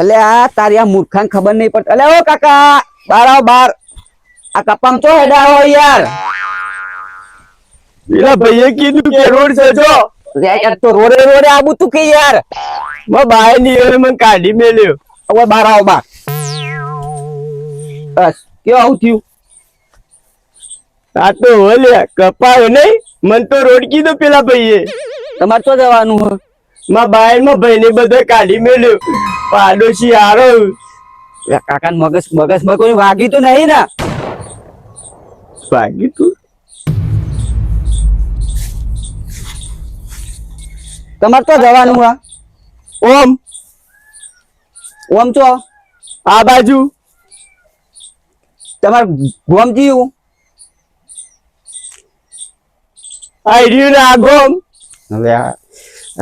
અલે આ તારી આ મૂર્ખાને ખબર નહીં પડતી. અલે ઓ કાકા બાર આવો બાર. આ કપામ ચો હેડા હો યાર? પેલા ભાઈએ કીધું કે રોડ છે જો. યાર તો રોડે રોડે આબુ તું કે યાર. માં બાયની એને મને કાઢી મેલ્યો. હવે બાર આવો બાર. બસ કેવું આવું થયું? આ તો ઓલ્યા કપાયો નહીં. મન તો રોડ કીધું પેલા ભાઈએ. તમારે તો જવાનું હે માં બહારમાં ભાઈ ને બધા કાઢી મેલ્યો પાડોશી હારો લે કાકા મગજ મગજમાં કોઈ વાગી તો નહીં ને ભાગી તું તમારે તો જવાનું હે ઓમ ઓમ છો આ બાજુ તમારે ગોમ જીવું આઈ રહ્યું ને આ ગોમ હવે આ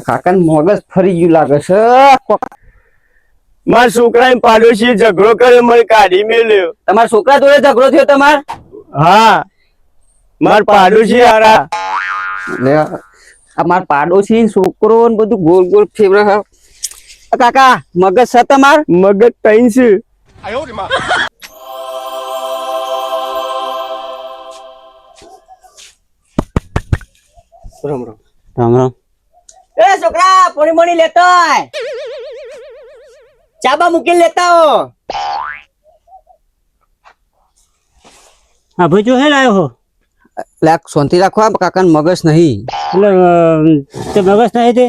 કાકા મગજ ફરી ગયું લાગે છે. મારા છોકરા પાડોશી ઝઘડો કર્યો મને કાઢી મેલ્યો. તમારા છોકરા જોડે ઝઘડો થયો તમાર? હા. માર પાડોશી આ માર પાડોશી છોકરો ને બધું ગોલ ગોલ ફેવરે છે. કાકા મગજ છે તમાર? મગજ તઈ છે? રામ રામ. રામ રામ. એ છોકરા પોણી મોણી લેતો ચાબા મૂકીને લેતા હો. હા ભાઈ જો હે લાયો હો. લાખ આ શાંતિ રાખવા કાકા મગજ નહીં. એટલે તે મગજ નહીં તે?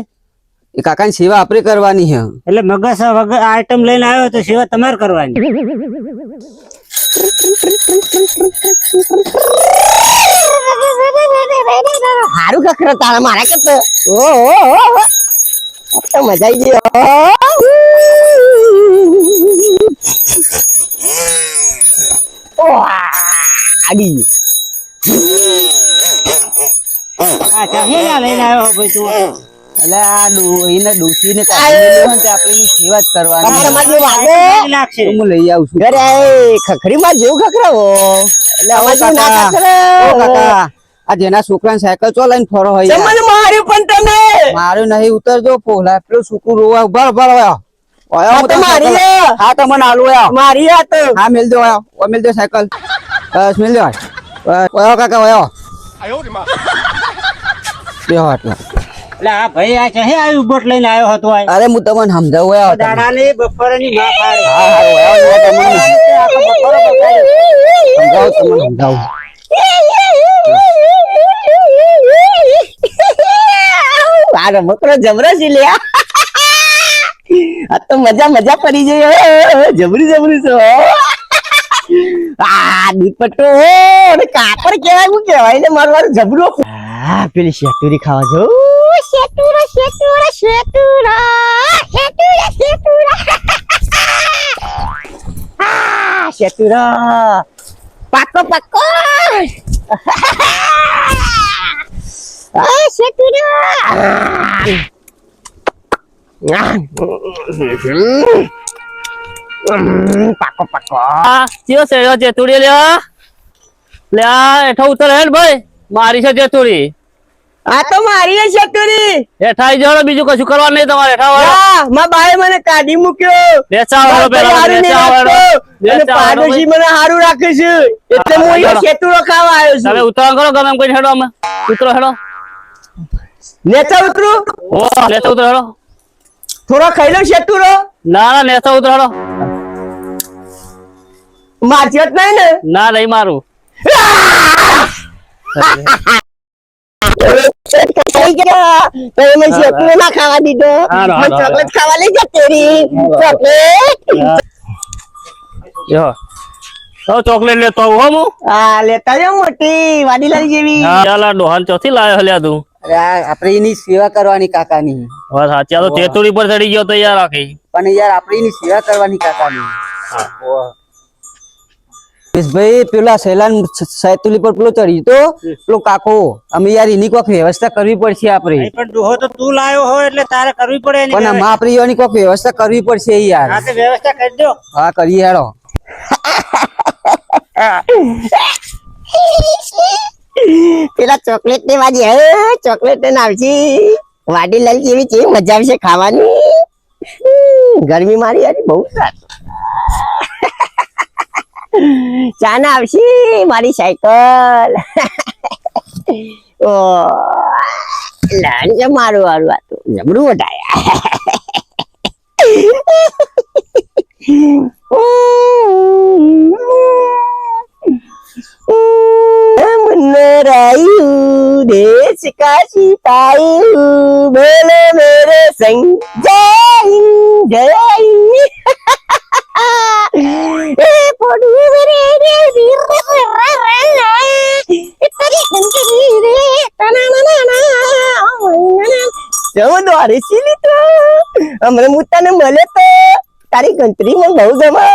એ કાકાની સેવા આપણે કરવાની હે. એટલે મગજ વગર આઈટમ લઈને આવ્યો તો સેવા તમારે કરવાની. હારું ખખરો તારા મારા કરતો. ઓ ઓ ઓ. તો મજા આવી ગઈ આડી. આ ચાહે ના લઈને આવ્યો ભાઈ તું. એટલે આ ડોશીને કાઢી ને સેવા જ કરવાની. હું લઈ આવું છું. આય ખખડી માં જેવું ખખરાવો આ જેના છોકરા સાયકલ ચો લઈને ફરો હોય માર્યું પણ તમે. મારું નહીં ઉતરજો પોલા. પેલું છોકરું રોવા ઊભા ઊભા હું મારી હા આલુ મારી મિલ દો ઓ દો સાયકલ. બસ મેલ દો ઓયો. કાકા ઓયો. બેહો એટલે આ ભાઈ આ ચાહે આવ્યું બોટ લઈને આવ્યો હતો અરે હું તમને સમજાવું ઓયો ની ના પાડે. હા હા તમને. સમજાવું તમને સમજાવું આ રમકડો જબરો છે લ્યા આ તો મજા મજા પડી જઈ હો. જબરી જબરી છે હો. આ દૂધપટ્ટો અને કાપડ કેવાય શું કેવાય ને મારું મારું જબરું આ પેલી શેતુરી ખાવા જો શેતુરા શેતુરા શેતુરા શેતુરા શેતુરા આ શેતુરા પાકો પાકો. આ શેતુરા પાકો પાકો ચિયો સેડ્યો જેતુડી લ્યા. લે હેઠો ઉતર ભાઈ. મારી છે જેતુડી. આ તો મારી હે શેતુરી હેઠા બીજું કશું કરવાનું નહીં તમારે હેઠા વાળો યા, બાએ મને કાઢી મૂક્યો. બેસા વાળો પેલા હારું નહીં બેસા વાળો રાખતો. અને પાડોશી મને હારું રાખે છે. એટલે હું અહીંયા ચાલો. ખાવા આવ્યો તમે છું ઉતરાણ કરો ગમે એમ કઈ હેડો અમે ઉતરો હેડો. નેચા ઉતરું. ઓ નેતા ઉતરો હેડો. થોડો ખાઈ લો શેતુરો ના ના નેતા ઉતરો હેડો. મારતી જ નહીં ને. ના નહીં મારું. થઈ ગયા. તો એમાં શેતુરો ના ખાવા દીધો. હાલો, મને હાલો, ચોકલેટ ખાવા લઈ જા તેરી. ચોકલેટ. યો હવે ચોકલેટ લેતો આવું હો હું. હા લેતા જાવ મોટી વાડીલાલ જેવી. હા આ ડોહાન ચોથી લાયો હલ્યા તું. અરે આપણે એની સેવા કરવાની કાકાની. બસ સાચી તો તેતુડી પર ચડી ગયો તો યાર આખી પણ યાર આપણે એની સેવા કરવાની કાકાની. ભાઈ પેલા સૈલાન સૈતુલી પર પેલો ચડી તો પેલો કાકો અમે યાર એની કોઈક વ્યવસ્થા કરવી પડશે આપણે પણ ડોહો તો તું લાયો હો એટલે તારે કરવી પડે પણ આમાં આપણે એની કોઈક વ્યવસ્થા કરવી પડશે યાર. હા તે વ્યવસ્થા કરી દો. હા કરી હેડો. પેલા ચોકલેટ ને વાજી હે ચોકલેટ ને આવશે વાડીલાલ જેવી છે મજા આવશે ખાવાની. ગરમી મારી યાર બહુ રાત ચા ના આવશે મારી સાયકલ ઓ લાન છે મારું વારું આ તો જબરું વટાયા મનરાયું દેશ કાશી પાયું બોલે મેરે સંગ જય હિન્દ, જય જવો દ્વારે હમણાં હું તને મળે તો તારી ગંતરી મને બહુ ગમે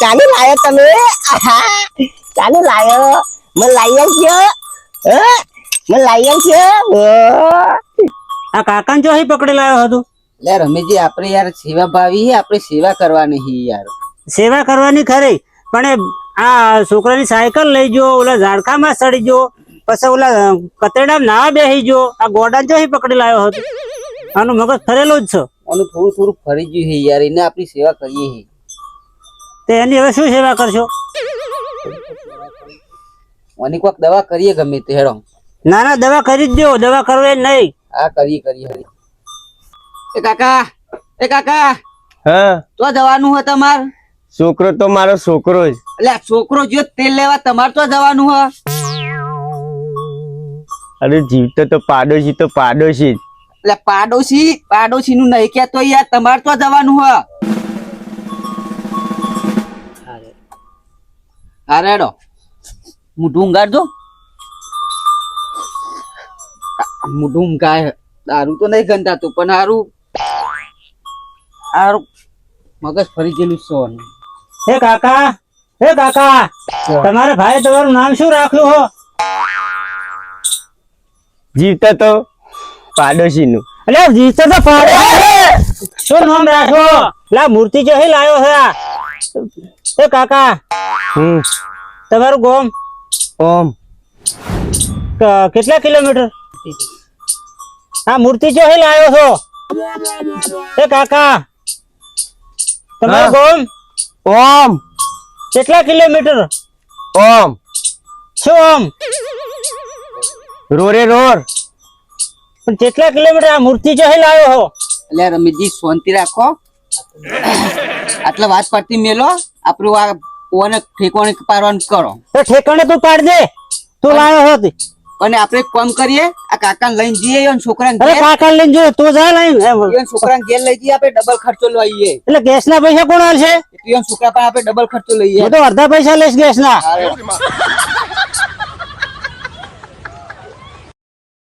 ચાલુ લાયો તમે? આહા, ચાલુ લાયો. મને લાઈ આવજો. હે? મને લાઈ આવજો. ઓ. આ કાકાને જો અહીં પકડી લાવ્યો હતો લે રમેશજી આપણે યાર સેવા ભાવી આપણે સેવા કરવાની હી યાર. સેવા કરવાની ખરી. પણ એ આ છોકરાની સાયકલ લઈ જો ઓલા ઝાડકામાં સડી જો પછી ઓલા કતરડા નાવા બેસી જો આ ગોડા જો પકડી લાવ્યો હતો. આનું મગજ ફરેલું જ છે. આનું થોડું થોડું ફરી ગયું છે યાર એને આપણી સેવા કરીએ છીએ. તે એની હવે શું સેવા કરશો? ઓની કોઈક દવા કરીએ ગમે તે હેડો. ના ના દવા કરી જ દો દવા કરવે નહીં. આ કરીએ કરીએ હરી એ કાકા એ કાકા હા? તો જવાનું હે તમાર? છોકરો તો મારો છોકરો જ. એટલે આ છોકરો જો તેલ લેવા તમારે તો જવાનું હે. અરે જીવતો તો પાડોશી તો પાડોશી જ. એટલે પાડોશી પાડોશી નું નહીં તો યાર તમારે તો જવાનું હા. અરે. ડો મુઢું મોઢું ઊંઘાડજો મોઢું ઊંઘાય દારૂ તો નહીં ગંધાતું પણ હારું. હારું. મગજ ફરી ગયેલું સોન. હે કાકા હે કાકા તમારા ભાઈ તમારું નામ શું રાખ્યું હો? જીવતો તો પાડોશીનું. એટલે જીવતો તો પાડોશી. શું નામ રાખો લા મૂર્તિ જો લાવ્યો છે હે કાકા હમ. તમારું ગોમ? ઓમ. કેટલા કિલોમીટર? આ મૂર્તિ જો લાવ્યો છો હે કાકા તમારું ગોમ? ઓમ. કેટલા કિલોમીટર? ઓમ. શું ઓમ? રોરે રોર. પણ કેટલા કિલોમીટર આ મૂર્તિ જો લાવ્યો હો? એટલે રમેશજી શાંતિ રાખો. આટલા વાત પડતી મેલો. આપણું આ ઓને ઠેકોણે પારવાનું કરો. તો ઠેકાણે તું પાડ દે. તું લાવ્યો હોત. અને આપણે કોમ કરીએ આ કાકા લઈને જઈએ અને છોકરાને અરે કાકા લઈને જો તું જા લઈને. છોકરાને ઘેર લઈ જઈએ આપણે ડબલ ખર્ચો લઈએ એટલે ગેસ ના પૈસા કોણ હશે ઈવન છોકરા પાસે આપણે ડબલ ખર્ચો લઈએ. તો અડધા પૈસા લઈશ ગેસ ના